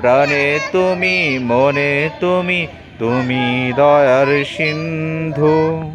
প্রাণে তুমি মনে তুমি তুমি দয়ার সিন্ধু।